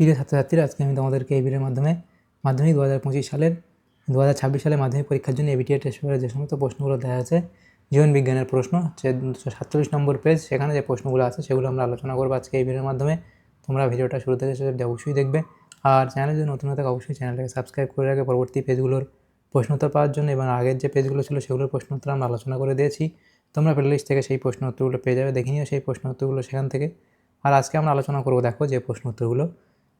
প্রিয় ছাত্রছাত্রীরা, আজকে আমি তোমাদেরকে এই মাধ্যমে মাধ্যমিক দু হাজার পঁচিশ সালের দু হাজার ছাব্বিশ সালে মাধ্যমিক পরীক্ষার জন্য এবিটিআই টেস্ট পেপারের যে সমস্ত প্রশ্নগুলো দেওয়া আছে, জীবন বিজ্ঞানের প্রশ্ন, হচ্ছে দুশো সাতচল্লিশ নম্বর পেজ সেখানে যে প্রশ্নগুলো আছে সেগুলো আমরা আলোচনা করব আজকে এই ভিডিওর মাধ্যমে। তোমরা ভিডিওটা শুরু থেকে শেষ অবশ্যই দেখবে। আর চ্যানেলে যদি নতুন থাকে, অবশ্যই চ্যানেলটাকে সাবস্ক্রাইব করে রাখে পরবর্তী পেজগুলোর প্রশ্নোত্তর পাওয়ার জন্য এবং আগের যে পেজগুলো ছিল সেগুলোর প্রশ্নোত্তর আমরা আলোচনা করে দিয়েছি। তোমরা প্লেলিস্ট থেকে সেই প্রশ্ন উত্তরগুলো পেয়ে যাবে। দেখে নিও সেই প্রশ্ন উত্তরগুলো সেখান থেকে। আর আজকে আমরা আলোচনা করব, দেখো যে প্রশ্ন উত্তরগুলো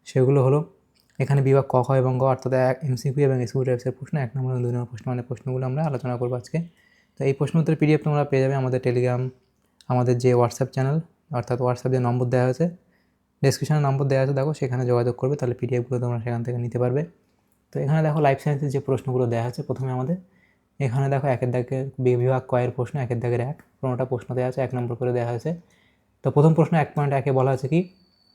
সেগুলো হলো, এখানে বিভাগ ক, খ এবং গ, অর্থাৎ এক এমসিকিউ এবং এসিকিউ টাইপসের প্রশ্ন, এক নম্বর এবং দুই নম্বর প্রশ্ন মানে প্রশ্নগুলো আমরা আলোচনা করব আজকে। তো এই প্রশ্ন উত্তর পিডিএফ তোমরা পেয়ে যাবে আমাদের টেলিগ্রাম আমাদের যে হোয়াটসঅ্যাপ চ্যানেল অর্থাৎ হোয়াটসঅ্যাপ যে নম্বর দেওয়া হয়েছে ডিসক্রিপশনে নম্বর দেওয়া আছে, দেখো সেখানে যোগাযোগ করবে, তাহলে পিডিএফগুলো তোমরা সেখান থেকে নিতে পারবে। তো এখানে দেখো লাইফ সায়েন্সের যে প্রশ্নগুলো দেওয়া আছে প্রথমে আমাদের, এখানে দেখো একের দাগের বি- বিভাগ কয়ের প্রশ্ন, একের দাগের এক পনেরোটা প্রশ্ন দেওয়া আছে, এক নম্বর করে দেওয়া হয়েছে। তো প্রথম প্রশ্ন এক পয়েন্ট একে বলা আছে কি?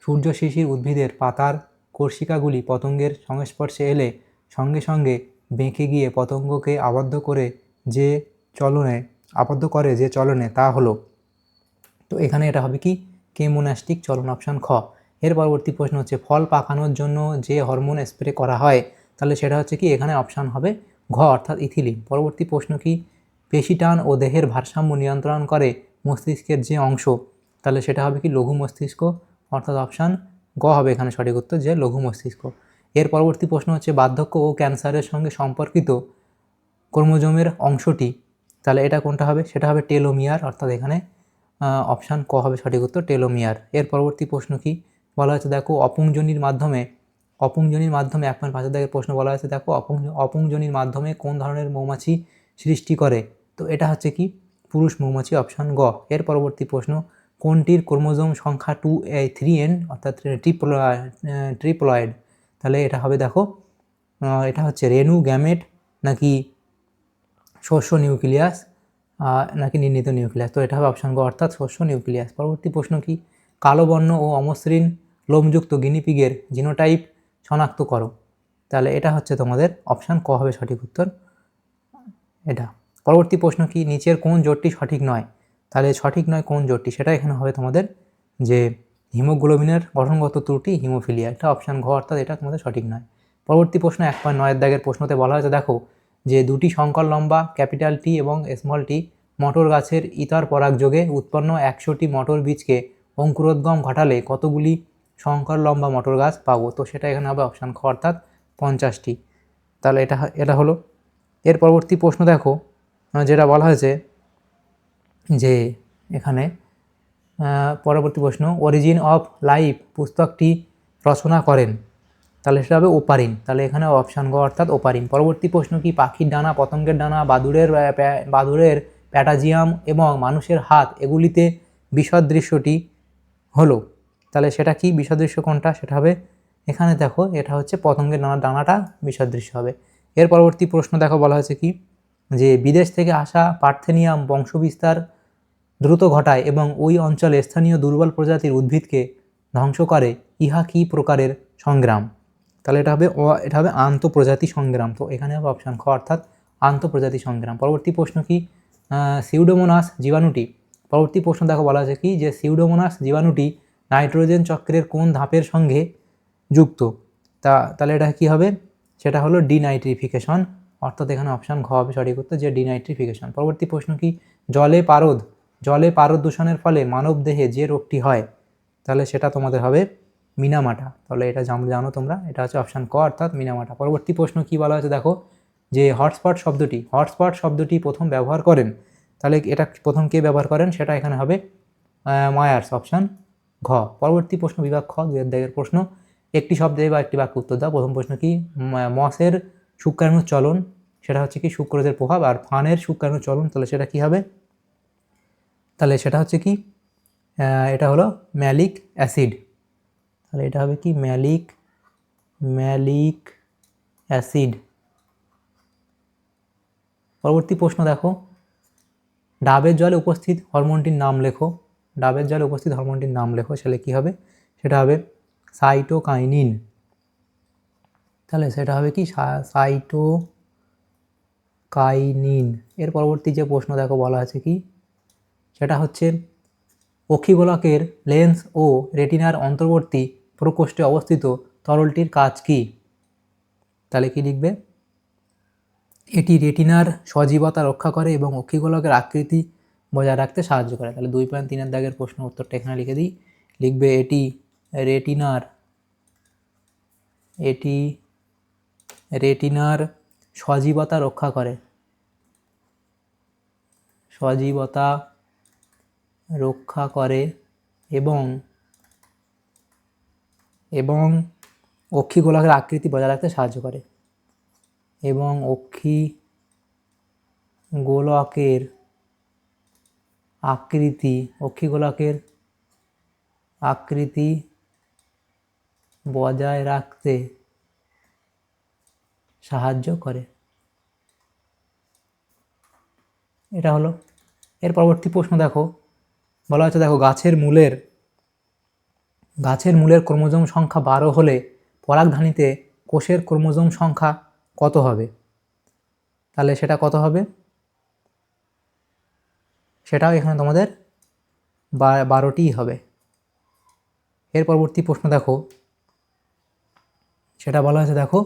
সূর্য শিশির উদ্ভিদের পাতার কোর্শিকাগুলি পতঙ্গের সংস্পর্শে এলে সঙ্গে সঙ্গে বেঁকে গিয়ে পতঙ্গকে আবদ্ধ করে যে চলনে, আবদ্ধ করে যে চলনে তা হলো। তো এখানে এটা হবে কি? কেমোনাস্টিক চলন অপশান খ। এর পরবর্তী প্রশ্ন হচ্ছে, ফল পাকানোর জন্য যে হরমোন স্প্রে করা হয়, তাহলে সেটা হচ্ছে কি? এখানে অপশান হবে ঘ, অর্থাৎ ইথিলিন। পরবর্তী প্রশ্ন কি? পেশিটান ও দেহের ভারসাম্য নিয়ন্ত্রণ করে মস্তিষ্কের যে অংশ, তাহলে সেটা হবে কি? লঘু মস্তিষ্ক অর্থাৎ অপশান গ হবে এখানে সঠিক উত্তর যে লঘু মস্তিষ্ক। এর পরবর্তী প্রশ্ন হচ্ছে, বার্ধক্য ও ক্যান্সারের সঙ্গে সম্পর্কিত ক্রোমোজোমের অংশটি, তাহলে এটা কোনটা হবে? সেটা হবে টেলোমিয়ার, অর্থাৎ এখানে অপশান ক হবে সঠিক উত্তর টেলোমিয়ার। এর পরবর্তী প্রশ্ন কি? বলা হচ্ছে দেখো, অপুংজনির মাধ্যমে অপুংজনির মাধ্যমে, এক পয়েন্ট পাঁচের দাগের প্রশ্ন বলা হয়েছে, দেখো অপুং অপুংজনির মাধ্যমে কোন ধরনের মৌমাছি সৃষ্টি করে? তো এটা হচ্ছে কি? পুরুষ মৌমাছি অপশান গ। এর পরবর্তী প্রশ্ন কোনটির ক্রোমোজোম সংখ্যা টু এ থ্রি এন, অর্থাৎ ট্রিপলয়েড ট্রিপ্লয়েড তাহলে এটা হবে দেখো এটা হচ্ছে রেনু গ্যামেট, নাকি শস্য, নিউক্লিয়াস নাকি নির্ণীত নিউক্লিয়াস। তো এটা হবে অপশান গ, অর্থাৎ শস্য, নিউক্লিয়াস। পরবর্তী প্রশ্ন কি? কালো বর্ণ ও অমসৃণ লোমযুক্ত গিনিপিগের জিনোটাইপ শনাক্ত করো। তাহলে এটা হচ্ছে তোমাদের অপশান, ক হবে সঠিক উত্তর। এটা। পরবর্তী প্রশ্ন কি? নিচের কোন জোটটি সঠিক নয়? তাহলে সঠিক নয় কোন জোটটি, সেটা এখানে হবে তোমাদের যে হিমোগ্লোবিনের গঠনগত ত্রুটি, হিমোফিলিয়া এটা অপশান ঘ অর্থাৎ এটা তোমাদের সঠিক নয়। পরবর্তী প্রশ্ন এক পয়েন্ট নয়ের দাগের প্রশ্নতে বলা হয়েছে, দেখো যে দুটি সংকর লম্বা, ক্যাপিটাল টি এবং স্মল টি মটর গাছের ইতর পরাগযোগে উৎপন্ন একশোটি মটর বীজকে অঙ্কুরোদ্গম ঘটালে কতগুলি সংকর লম্বা মটর গাছ পাবো? তো সেটা এখানে হবে অপশান খ অর্থাৎ পঞ্চাশটি। তাহলে এটা এটা হলো। এর পরবর্তী প্রশ্ন দেখো, যেটা বলা হয়েছে যে এখানে পরবর্তী প্রশ্ন অরিজিন অফ লাইফ পুস্তকটি রচনা করেন। তাহলে সেটা হবে ওপারিন। তাহলে এখানে অপশান গ অর্থাৎ ওপারিন। পরবর্তী প্রশ্ন কি, পাখির ডানা, পতঙ্গের ডানা প্যা- বাদুড়ের প্যাটাজিয়াম এবং মানুষের হাত, এগুলিতে বিশদ দৃশ্যটি হলো। তাহলে সেটা কি বিসদৃশ্য কোনটা? সেটা হবে এখানে দেখো, এটা হচ্ছে পতঙ্গের ডানা, ডানাটা বিসদৃশ্য হবে। এর পরবর্তী প্রশ্ন দেখো, বলা হয়েছে কি? যে, বিদেশ থেকে আসা পার্থেনিয়াম বংশবিস্তার দ্রুত ঘটায় এবং ওই অঞ্চলে স্থানীয় দুর্বল প্রজাতির উদ্ভিদকে ধ্বংস করে, ইহা কি প্রকারের সংগ্রাম? তাহলে এটা হবে এটা হবে আন্তঃপ্রজাতি সংগ্রাম। তো এখানে হবে অপশান খ, অর্থাৎ আন্তঃপ্রজাতি সংগ্রাম। পরবর্তী প্রশ্ন কি? সিউডোমোনাস জীবাণুটি। পরবর্তী প্রশ্ন দেখো, বলা আছে কি? যে সিউডোমোনাস জীবাণুটি নাইট্রোজেন চক্রের কোন ধাপের সঙ্গে যুক্ত? তা, তাহলে এটা কি হবে? সেটা হলো ডিনাইট্রিফিকেশন। অর্থাৎ এখানে অপশান ঘ হবে সঠিক উত্তর যে ডিনাইট্রিফিকেশন। পরবর্তী প্রশ্ন কি? জলে পারদ জলে পারদ দূষণের ফলে মানব দেহে যে রোগটি হয়, তাহলে সেটা তোমাদের হবে মিনামাটা। তাহলে এটা জান- তোমরা, এটা হচ্ছে অপশান ক অর্থাৎ মিনামাটা। পরবর্তী প্রশ্ন কি বলা হয়েছে? দেখো, যে হটস্পট শব্দটি হটস্পট শব্দটি প্রথম ব্যবহার করেন, তাহলে এটা প্রথম কে ব্যবহার করেন? সেটা এখানে হবে মায়ার্স, অপশান ঘ। পরবর্তী প্রশ্ন বিভাগ খ অধ্যায়ের প্রশ্ন। একটি শব্দে বা একটি বাক্য উত্তর দাও। প্রথম প্রশ্ন কি? মসের শুক্রাণু চলন, সেটা হচ্ছে কি? শুক্রদের প্রভাব আর ফানের শুক্রাণু চলন, তাহলে সেটা কি হবে? তাহলে সেটা হচ্ছে কি? এটা হলো ম্যালিক অ্যাসিড। তাহলে এটা হবে কি? Malic malic acid. পরবর্তী প্রশ্ন দেখো। ডাবের জলে উপস্থিত হরমোনটির নাম লেখো। ডাবের জলে উপস্থিত হরমোনটির নাম লেখো, সেটা কী হবে? সেটা হবে সাইটোকাইনিন। তাহলে সেটা হবে কি? সাইটো কাইনিন এর পরবর্তী যে প্রশ্ন দেখো, বলা আছে কি? সেটা হচ্ছে অক্ষিগোলকের লেন্স ও রেটিনার অন্তর্বর্তী প্রকোষ্ঠে অবস্থিত তরলটির কাজ কি? তাহলে কি লিখবে? এটি রেটিনার সজীবতা রক্ষা করে এবং অক্ষিগোলকের আকৃতি বজায় রাখতে সাহায্য করে। তাহলে দুই পয়েন্ট তিনের দাগের প্রশ্ন উত্তরটা এখানে লিখে দিই। লিখবে এটি রেটিনার এটি রেটিনার সজীবতা রক্ষা করে। সজীবতা রক্ষা করে এবং এবং অক্ষি গোলকের আকৃতি বজায় রাখতে সাহায্য করে। এবং অক্ষি গোলকের আকৃতি, অক্ষি গোলকের আকৃতি বজায় রাখতে সাহায্য করে। এটা হলো। এর পরবর্তী প্রশ্ন দেখো। বলা হচ্ছে দেখো, গাছের মূলের গাছের মূলের ক্রোমোজোম সংখ্যা বারো হলে পরাগধানীতে কোষের ক্রোমোজোম সংখ্যা কত হবে? তাহলে সেটা কত হবে? সেটাও এখানে তোমাদের বারোটিই হবে। এর পরবর্তী প্রশ্ন দেখো। সেটা বলা হয়েছে, দেখো,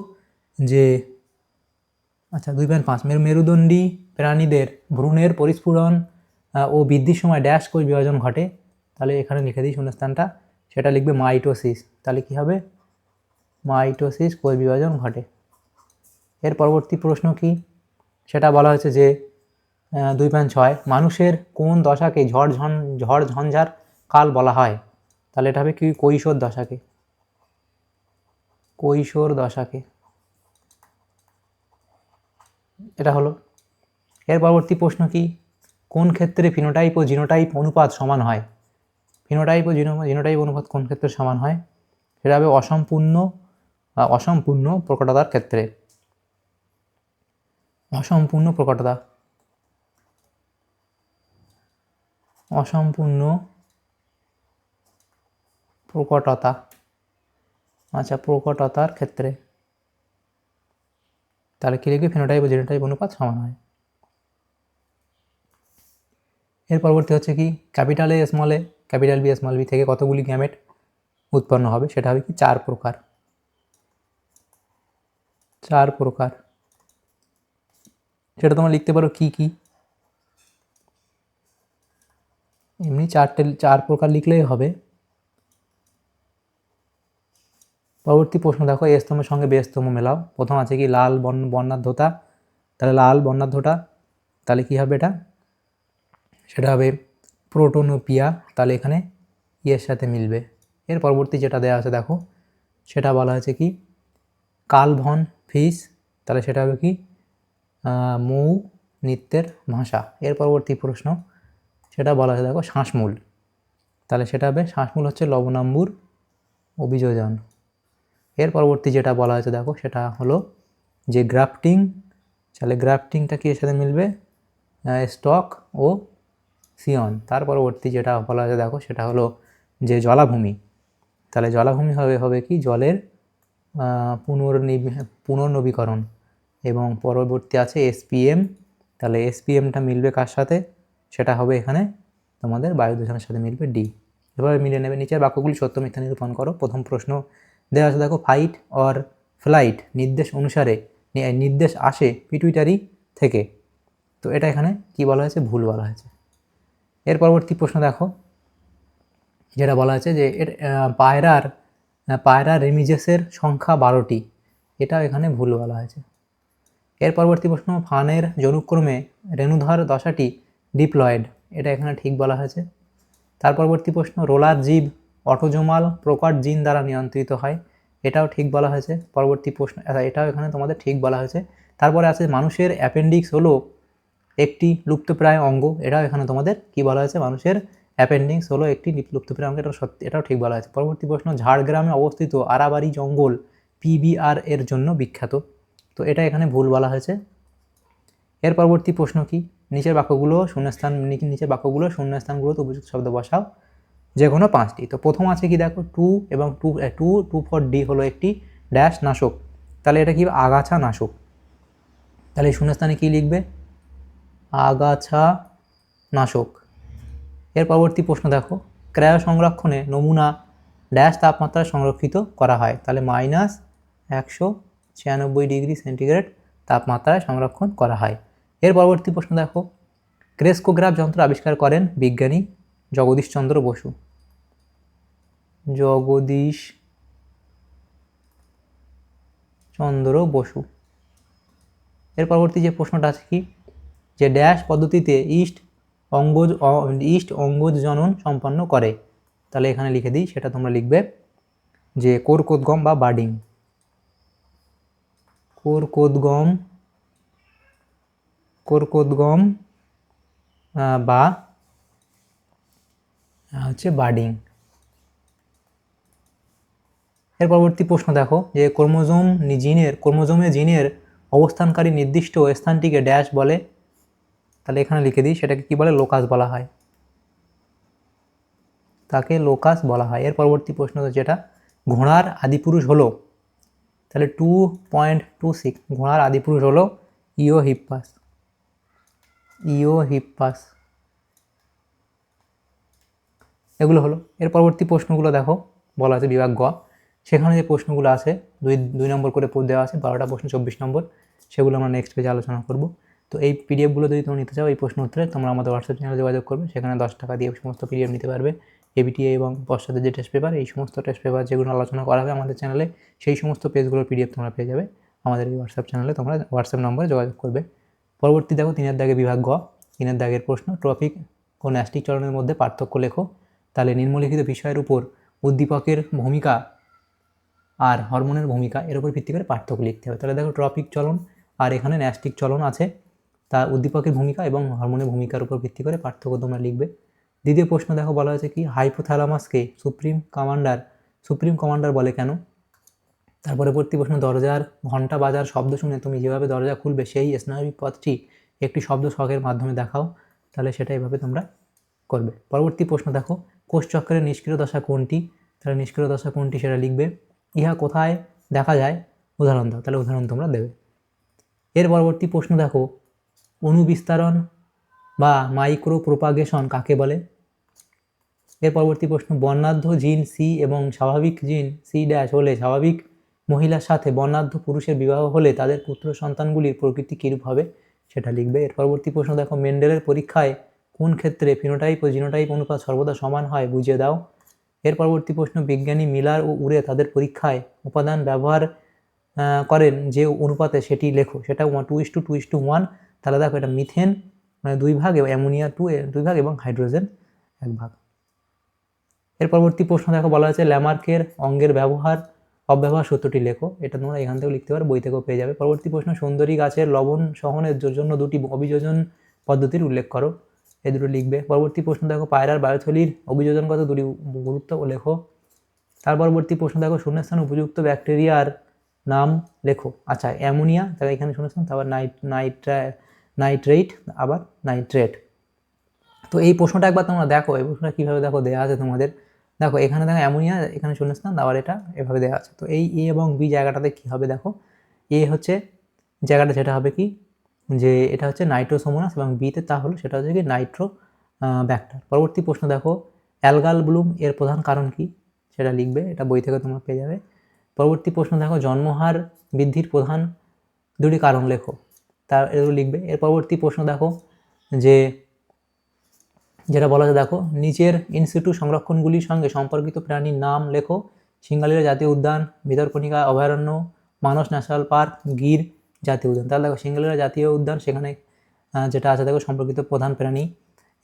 যে আচ্ছা দুই পয়েন্ট পাঁচ, মেরু মেরুদণ্ডী প্রাণীদের ভ্রূণের পরিস্ফুরণ ও বৃদ্ধির সময় ড্যাশ কোষ বিভাজন ঘটে, তাহলে এখানে লিখে দিই শূন্যস্থানটা, সেটা লিখবে মাইটোসিস, তাহলে কি হবে? মাইটোসিস কোষ বিভাজন ঘটে। এর পরবর্তী প্রশ্ন কি? সেটা বলা হয়েছে যে দুই পাঁচ ছয়, মানুষের কোন দশাকে ঝড় ঝন, ঝড় ঝঞ্ঝার কাল বলা হয়? তাহলে এটা হবে কি? কৈশোর দশাকে। কৈশোর দশাকে। এটা হলো। এর পরবর্তী প্রশ্ন কি? কোন ক্ষেত্রে ফিনোটাইপ ও জিনোটাইপ অনুপাত সমান হয়? ফিনোটাইপ ও জিনো জিনোটাইপ অনুপাত কোন ক্ষেত্রে সমান হয়? সেটা হবে অসম্পূর্ণ অসম্পূর্ণ প্রকটতার ক্ষেত্রে। অসম্পূর্ণ প্রকটতা। অসম্পূর্ণ প্রকটতা। আচ্ছা প্রকটতার ক্ষেত্রে। তাহলে কী লিখবে? ফেনোটাইপ ও জিনোটাইপ অনুপাত সমান হয়। এর পরবর্তী হচ্ছে কি? Capital A small A, capital B small B থেকে কতগুলি গ্যামেট উৎপন্ন হবে সেটা হবে কি? চার প্রকার। চার প্রকার। সেটা তোমরা লিখতে পারো কি কি? এমনি চারটে, চার প্রকার লিখলেই হবে। পরবর্তী প্রশ্ন দেখো এ স্তম্ভের সঙ্গে বে স্তম্ভ মেলাও। প্রথম আছে কি? লাল বন বর্ণাঢ্যতা তাহলে লাল বর্ণাঢ্যতা তাহলে কি হবে এটা? সেটা হবে প্রোটোনোপিয়া, তাহলে এখানে ইয়ের সাথে মিলবে। এর পরবর্তী যেটা দেওয়া আছে, দেখো, সেটা বলা হয়েছে কি? কালভন ফিস, তাহলে সেটা হবে কি? মৌ নৃত্যের ভাষা। এর পরবর্তী প্রশ্ন, সেটা বলা হয়েছে, দেখো, শ্বাসমূল। তাহলে সেটা হবে, শ্বাসমূল হচ্ছে লবণাম্বুর অভিযোজন। এর পরবর্তী যেটা বলা হয়েছে, দেখো, সেটা হলো যে গ্রাফটিং, তাহলে গ্রাফটিংটা কি এর সাথে মিলবে? স্টক ও সিয়ন। তার পরবর্তী যেটা বলা হয়েছে দেখো সেটা হলো যে জলাভূমি। তাহলে জলাভূমি হবে হবে কি? জলের আহ, পুনর্নিব পুনর্নবীকরণ। এবং পরবর্তী আছে এসপিএম। তাহলে এসপিএমটা মিলবে কার সাথে? সেটা হবে এখানে তোমাদের বায়ু দূষণের সাথে মিলবে ডি। এভাবে মিলে নেবে নিচের বাক্যগুলি সত্য মিথ্যা নিরূপণ করো। প্রথম প্রশ্ন দেওয়া আছে দেখো ফাইট অর ফ্লাইট নির্দেশ অনুসারে নির্দেশ আসে পিটুইটারি থেকে। তো এটা এখানে কি বলা হয়েছে? ভুল বলা হয়েছে। এর পরবর্তী প্রশ্ন দেখো, যেটা বলা আছে যে এর পায়রার পায়রা রেমিজেসের সংখ্যা বারোটি। এটাও এখানে ভুল বলা হয়েছে। এর পরবর্তী প্রশ্ন, ফানের জনুক্রমে রেণুধর দশাটি ডিপ্লয়েড, এটা এখানে ঠিক বলা হয়েছে। তার পরবর্তী প্রশ্ন, রোলার জীব অটোজোমাল প্রকট জিন দ্বারা নিয়ন্ত্রিত হয়, এটাও ঠিক বলা হয়েছে। পরবর্তী প্রশ্ন এটাও এখানে তোমাদের ঠিক বলা হয়েছে। তারপরে আছে, মানুষের অ্যাপেন্ডিক্স হলো একটি লুপ্তপ্রায় অঙ্গ। এটাও এখানে তোমাদের কি বলা হয়েছে? মানুষের অ্যাপেন্ডিক্স হলো একটি লিপ- লুপ্তপ্রায় অঙ্গ। এটা সত্যি, এটাও ঠিক বলা হয়েছে। পরবর্তী প্রশ্ন, ঝাড়গ্রামে অবস্থিত আরাবাড়ি জঙ্গল পিবিআর এর জন্য বিখ্যাত। তো এটা এখানে ভুল বলা হয়েছে। এর পরবর্তী প্রশ্ন কি? নিচের বাক্যগুলো শূন্যস্থান নিচের বাক্যগুলো শূন্যস্থানগুলোতে উপযুক্ত শব্দ বসাও। যে কোনো পাঁচটি। তো প্রথম আছে কি দেখো? টু এবং two two two four D হলো একটি ড্যাশ নাশক। তাহলে এটা কি? আগাছা নাশক। তাহলে শূন্যস্থানে কি লিখবে? আগাছা নাশক। এর পরবর্তী প্রশ্ন দেখো। ক্রয় সংরক্ষণে নমুনা ড্যাশ তাপমাত্রা সংরক্ষিত করা হয়। তাহলে মাইনাস একশো ছিয়ানব্বই ডিগ্রি সেন্টিগ্রেড তাপমাত্রায় সংরক্ষণ করা হয়। এর পরবর্তী প্রশ্ন দেখো। ক্রেস্কোগ্রাফ যন্ত্র আবিষ্কার করেন বিজ্ঞানী জগদীশচন্দ্র বসু। জগদীশ চন্দ্র বসু। এর পরবর্তী যে প্রশ্নটা আছে কি? যে ড্যাশ পদ্ধতিতে ইস্ট অঙ্গজ ইস্ট অঙ্গজ জনন সম্পন্ন করে। তাহলে এখানে লিখে দিই, সেটা তোমরা লিখবে যে কোরকোদগম বা বার্ডিং কোরকোদগম কোরকোদগম বা হচ্ছে বার্ডিং এর পরবর্তী প্রশ্ন দেখো, যে ক্রোমোজোম জিনের ক্রোমোজোমে জিনের অবস্থানকারী নির্দিষ্ট স্থানটিকে ড্যাশ বলে। তাহলে এখানে লিখে দিই, সেটাকে কি বলে? লোকাস বলা হয়। তাকে লোকাস বলা হয়। এর পরবর্তী প্রশ্ন যেটা? ঘোড়ার আদিপুরুষ হলো? তাহলে টু পয়েন্ট টু সিক্স ঘোড়ার আদিপুরুষ হলো ইও হিপ্পাস ইও হিপ্পাস এগুলো হলো। এর পরবর্তী প্রশ্নগুলো দেখো, বলা আছে বিভাগ গ। সেখানে যে প্রশ্নগুলো আছে, দুই দুই নম্বর করে দেওয়া আছে, বারোটা প্রশ্ন, চব্বিশ নম্বর, সেগুলো আমরা নেক্সট পেজে আলোচনা করব। তো এই পিডিএফগুলো যদি তোমরা নিতে চাও, এই প্রশ্ন উত্তরে তোমরা আমাদের হোয়াটসঅ্যাপ চ্যানেলে যোগাযোগ করবে। সেখানে দশ টাকা দিয়ে সমস্ত পিডিএফ নিতে পারবে। এবিটিএ এবং পশ্চাতের যে টেস্ট পেপার এই সমস্ত টেস্ট পেপার যেগুলো আলোচনা করা হবে আমাদের চ্যানেলে সেই সমস্ত পেজগুলোর পিডিএফ তোমরা পেয়ে যাবে। আমাদের এই হোয়াটসঅ্যাপ চ্যানেলে তোমরা হোয়াটসঅ্যাপ নম্বরে যোগাযোগ করবে। পরবর্তী দেখো, তিনের দাগে বিভাগ গ। তিনের দাগের প্রশ্ন, ট্রফিক ও ন্যাস্টিক চলনের মধ্যে পার্থক্য লেখো। তাহলে নিম্নলিখিত বিষয়ের উপর উদ্দীপকের ভূমিকা আর হরমোনের ভূমিকা, এর উপর ভিত্তি করে পার্থক্য লিখতে হবে। তাহলে দেখো ট্রপিক চলন আর এখানে ন্যাস্টিক চলন আছে। তার উদ্দীপকের ভূমিকা এবং হরমোনের ভূমিকার উপর ভিত্তি করে পার্থক্য তোমরা লিখবে। দ্বিতীয় প্রশ্ন দেখো, বলা হয়েছে কি হাইপোথ্যালামাসকে সুপ্রিম কমান্ডার সুপ্রিম কমান্ডার বলে কেন? তারপরে পরবর্তী প্রশ্ন, দরজার ঘণ্টা বাজার শব্দ শুনে তুমি যেভাবে দরজা খুলবে সেই স্নায়বিক পথটি একটি শব্দ শখের মাধ্যমে দেখাও, তাহলে সেটা এভাবে তোমরা করবে। পরবর্তী প্রশ্ন দেখো কোষচক্রের নিষ্ক্রিয় দশা কোনটি? তাহলে নিষ্ক্রিয় দশা কোনটি সেটা লিখবে। ইহা কোথায় দেখা যায়? উদাহরণ দাও, তাহলে উদাহরণ তোমরা দেবে। এর পরবর্তী প্রশ্ন দেখো অনুবিস্তারণ বা মাইক্রো প্রোপাগেশন কাকে বলে? এর পরবর্তী প্রশ্ন, বর্ণাঢ্য জিন সি এবং স্বাভাবিক জিন সি ড্যাশ হলে স্বাভাবিক মহিলার সাথে বর্ণাঢ্য পুরুষের বিবাহ হলে তাদের পুত্র সন্তানগুলির প্রকৃতি কীরূপ হবে সেটা লিখবে। এর পরবর্তী প্রশ্ন, দেখো, মেন্ডেলের পরীক্ষায় কোন ক্ষেত্রে ফিনোটাইপ ও জিনোটাইপ অনুপাত সর্বদা সমান হয় বুঝিয়ে দাও। এর পরবর্তী প্রশ্ন, বিজ্ঞানী মিলার ও উড়ে তাদের পরীক্ষায় উপাদান ব্যবহার করেন যে অনুপাতে সেটি লেখো, সেটা two is two two is two one তাহলে দেখো এটা মিথেন মানে দুই ভাগ, এবং অ্যামোনিয়া টু দুই ভাগ এবং হাইড্রোজেন এক ভাগ। এর পরবর্তী প্রশ্ন দেখো, বলা হয়েছে ল্যামার্কের অঙ্গের ব্যবহার, অব্যবহার সূত্রটি লেখো। এটা তোমরা এখান থেকেও লিখতে পারো, বই থেকেও পেয়ে যাবে। পরবর্তী প্রশ্ন, সুন্দরী গাছের লবণ সহনের জন্য দুটি অভিযোজন পদ্ধতির উল্লেখ করো। এই দুটো লিখবে। পরবর্তী প্রশ্ন দেখো, পায়রার বায়ুথলির অভিযোজনগত দুটি গুরুত্ব লেখো। তার পরবর্তী প্রশ্ন দেখো, শূন্যস্থান উপযুক্ত ব্যাকটেরিয়ার নাম লেখো। আচ্ছা অ্যামোনিয়া, তাহলে এখানে শূন্যস্থান, তারপর নাইট, নাইট্রা নাইট্রেট, আবার নাইট্রেট। তো এই প্রশ্নটা একবার তোমরা দেখো, এই প্রশ্নটা কীভাবে দেখো দেওয়া আছে তোমাদের। দেখো, এখানে দেখো অ্যামোনিয়া, এখানে শুনে শূন্যস্থান আবার এটা এভাবে দেওয়া আছে। তো এই এ এবং বি জায়গাটাতে কী হবে দেখো? এ হচ্ছে জায়গাটা যেটা হবে কি? যে এটা হচ্ছে নাইট্রোসোমোনাস এবং বিতে তা হলো সেটা হচ্ছে কি নাইট্রো ব্যাক্টার। পরবর্তী প্রশ্ন দেখো, অ্যালগাল ব্লুম এর প্রধান কারণ কি? সেটা লিখবে, এটা বই থেকে তোমরা পেয়ে যাবে। পরবর্তী প্রশ্ন দেখো, জন্মহার বৃদ্ধির প্রধান দুটি কারণ লেখো। তার এগুলো লিখবে। এর পরবর্তী প্রশ্ন দেখো, যে যেটা বলা যায়, দেখো, নিচের ইনস্টিটিউট সংরক্ষণগুলির সঙ্গে সম্পর্কিত প্রাণীর নাম লেখো। সিঙ্গালিরা জাতীয় উদ্যান ভিতরকণিকা অভয়ারণ্য, মানস ন্যাশনাল পার্ক, গির জাতীয় উদ্যান। তাহলে দেখো, সিঙ্গালিরা জাতীয় উদ্যান, সেখানে যেটা আছে, দেখো, সম্পর্কিত প্রধান প্রাণী।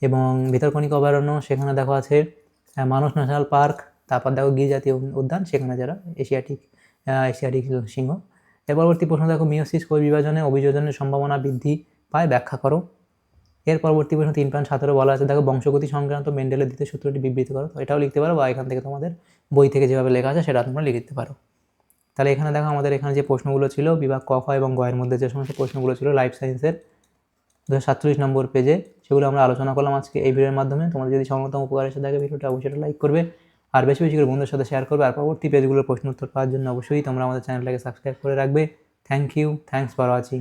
এবং ভিতরকণিকা অভয়ারণ্য, সেখানে দেখো আছে মানস ন্যাশনাল পার্ক, তারপর দেখো গির জাতীয় উদ্যান, সেখানে যারা এশিয়াটিক এশিয়াটিক সিংহ। এর পরবর্তী প্রশ্ন দেখো মিওসিস কোষ বিভাজনে অভিযোজনের সম্ভাবনা বৃদ্ধি পায়, ব্যাখ্যা করো। এর পরবর্তী প্রশ্ন তিন পয়েন্ট সতেরো বলা আছে। দেখো, বংশগতি সংক্রান্ত মেন্ডেলের দ্বিতীয় সূত্রটি বিবৃত করো। তো এটাও লিখতে পারো বা এখান থেকে তোমাদের বই থেকে যেভাবে লেখা আছে সেটা তোমরা লিখতে পারো। তাহলে এখানে দেখো, আমাদের এখানে যে প্রশ্নগুলো ছিল, বিভাগ ক, খ এবং গ এর মধ্যে যে সমস্ত প্রশ্নগুলো ছিল, লাইফ সায়েন্সের দু সাতচল্লিশ নম্বর পেজে, সেগুলো আমরা আলোচনা করলাম আজকে এই ভিডিওর মাধ্যমে। তোমাদের যদি সংগতম উপকার এসে থাকে, ভিডিওটা অবশ্যই লাইক করবে। আর বেশি বেশি করে বন্ধুদের সাথে শেয়ার করবে। আর পরবর্তী পেজগুলোর প্রশ্ন উত্তর পাওয়ার জন্য অবশ্যই তোমরা আমাদের চ্যানেলটাকে সাবস্ক্রাইব করে রাখবে। Thank you thanks for watching